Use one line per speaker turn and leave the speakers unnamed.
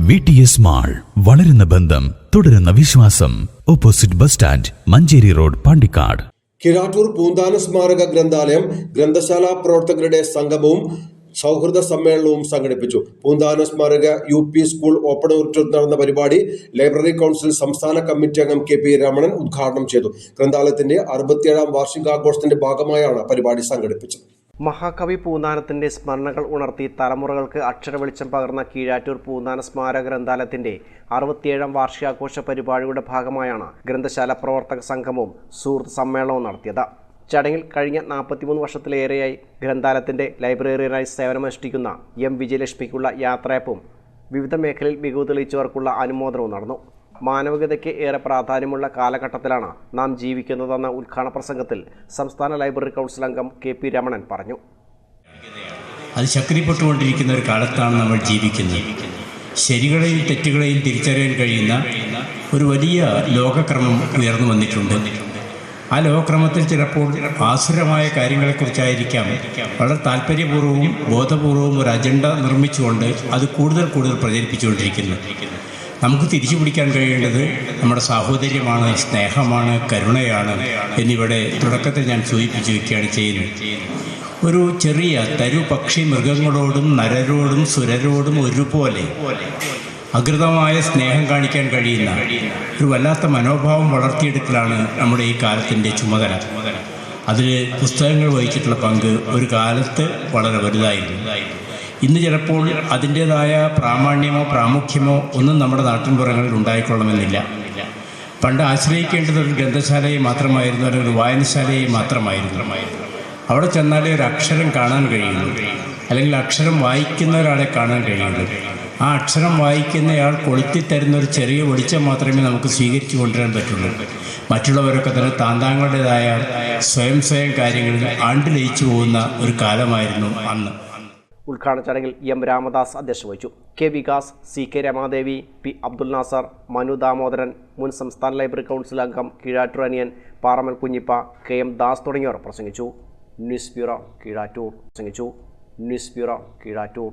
V T S mall വളരുന്ന ബന്ധം തുടരുന്ന വിശ്വാസം. Opposite bus stand Manjeri road Pandikkad.
Kizhattur Poonthana സ്മാരക ഗ്രന്ഥാലയം ഗ്രന്ഥശാല പ്രവർത്തകരുടെ സംഗമവും സൗഹൃദ സമ്മേളനവും സംഘടിപ്പിച്ചു. പൂന്താന സ്മാരക യു പി സ്കൂൾ ഓപ്പൺ ഓഡിറ്റോറിയത്തിൽ നടന്ന പരിപാടി ലൈബ്രറി കൗൺസിൽ സംസ്ഥാന കമ്മിറ്റി അംഗം കെ പി രമണൻ ഉദ്ഘാടനം ചെയ്തു. ഗ്രന്ഥാലയത്തിന്റെ അറുപത്തിയേഴാം വാർഷികാഘോഷത്തിന്റെ ഭാഗമായാണ് പരിപാടി സംഘടിപ്പിച്ചത്.
മഹാകവി പൂന്താനത്തിന്റെ സ്മരണകൾ ഉണർത്തി തലമുറകൾക്ക് അക്ഷരവെളിച്ചം പകർന്ന കീഴാറ്റൂർ പൂന്താന സ്മാരക ഗ്രന്ഥാലയത്തിന്റെ അറുപത്തിയേഴാം വാർഷികാഘോഷ പരിപാടിയുടെ ഭാഗമായാണ് ഗ്രന്ഥശാല പ്രവർത്തക സംഘവും സുഹൃത്ത് സമ്മേളനവും നടത്തിയത്. ചടങ്ങിൽ കഴിഞ്ഞ നാൽപ്പത്തിമൂന്ന് വർഷത്തിലേറെയായി ഗ്രന്ഥാലയത്തിന്റെ ലൈബ്രറിയനായി സേവനമനുഷ്ഠിക്കുന്ന എം വിജയലക്ഷ്മിക്കുള്ള യാത്രയപ്പും വിവിധ മേഖലയിൽ മികവ് തെളിയിച്ചവർക്കുള്ള അനുമോദനവും നടന്നു. മാനവികതയ്ക്ക് ഏറെ പ്രാധാന്യമുള്ള കാലഘട്ടത്തിലാണ് നാം ജീവിക്കുന്നതെന്ന ഉദ്ഘാടന പ്രസംഗത്തിൽ സംസ്ഥാന ലൈബ്രറി കൗൺസിൽ അംഗം കെ പി രമണൻ പറഞ്ഞു.
അത് ശക്തിപ്പെട്ടുകൊണ്ടിരിക്കുന്ന ഒരു കാലത്താണ് നമ്മൾ ജീവിക്കുന്നത്. ശരികളെയും തെറ്റുകളെയും തിരിച്ചറിയാൻ കഴിയുന്ന ഒരു വലിയ ലോകക്രമം ഉയർന്നു വന്നിട്ടുണ്ട്. ആ ലോകക്രമത്തിൽ ചിലപ്പോൾ ആസുരമായ കാര്യങ്ങളെക്കുറിച്ചായിരിക്കാം വളരെ താല്പര്യപൂർവവും ബോധപൂർവവും ഒരു അജണ്ട നിർമ്മിച്ചുകൊണ്ട് അത് കൂടുതൽ കൂടുതൽ പ്രചരിപ്പിച്ചുകൊണ്ടിരിക്കുന്നു നമുക്ക് തിരിച്ചു പിടിക്കാൻ കഴിയേണ്ടത് നമ്മുടെ സാഹോദര്യമാണ് സ്നേഹമാണ് കരുണയാണ് എന്നിവിടെ തുടക്കത്തിൽ ഞാൻ സൂചിപ്പിച്ചു വയ്ക്കുകയാണ് ചെയ്യുന്നത്. ഒരു ചെറിയ തരു പക്ഷി മൃഗങ്ങളോടും നരരോടും സുരരോടും ഒരുപോലെ അകൃതമായ സ്നേഹം കാണിക്കാൻ കഴിയുന്ന ഒരു വല്ലാത്ത മനോഭാവം വളർത്തിയെടുക്കലാണ് നമ്മുടെ ഈ കാലത്തിന്റെ ചുമതല. അതിൽ പുസ്തകങ്ങൾ വഹിച്ചിട്ടുള്ള പങ്ക് ഒരു കാലത്ത് വളരെ വലുതായിരുന്നു. ഇന്ന് ചിലപ്പോൾ അതിന്റേതായ പ്രാമാണ്യമോ പ്രാമുഖ്യമോ ഒന്നും നമ്മുടെ നാട്ടിൻപുറങ്ങളിൽ ഉണ്ടായിക്കൊള്ളണമെന്നില്ല. പണ്ട് ആശ്രയിക്കേണ്ടത് ഒരു ഗ്രന്ഥശാലയെ മാത്രമായിരുന്നു അല്ലെങ്കിൽ ഒരു വായനശാലയെ മാത്രമായിരുന്നു. അവിടെ ചെന്നാലേ ഒരു അക്ഷരം കാണാൻ കഴിയുന്നു അല്ലെങ്കിൽ അക്ഷരം വായിക്കുന്ന ഒരാളെ കാണാൻ കഴിയുന്നു ആ അക്ഷരം വായിക്കുന്നയാൾ കൊളുത്തി തരുന്ന ഒരു ചെറിയ വെളിച്ചം മാത്രമേ നമുക്ക് സ്വീകരിച്ചു കൊണ്ടുവരാൻ പറ്റുള്ളൂ. മറ്റുള്ളവരൊക്കെ തന്നെ താന്താങ്ങളുടേതായ സ്വയം സ്വയം കാര്യങ്ങളിൽ ആണ്ടിലയിച്ചു പോകുന്ന ഒരു കാലമായിരുന്നു അന്ന്.
ഉദ്ഘാടന ചടങ്ങിൽ എം രാമദാസ് അധ്യക്ഷത വഹിച്ചു K Vikas C K Ramadevi P Abdul Nasar Manu Damodaran മുൻ സംസ്ഥാന ലൈബ്രറി കൗൺസിൽ അംഗം കീഴാറ്റൂർ അനിയൻ പാറമൽ കുഞ്ഞിപ്പ കെ എം ദാസ് തുടങ്ങിയവർ പ്രസംഗിച്ചു. ന്യൂസ് ബ്യൂറോ കീഴാറ്റൂർ പ്രസംഗിച്ചു. News bureau Keezhattur.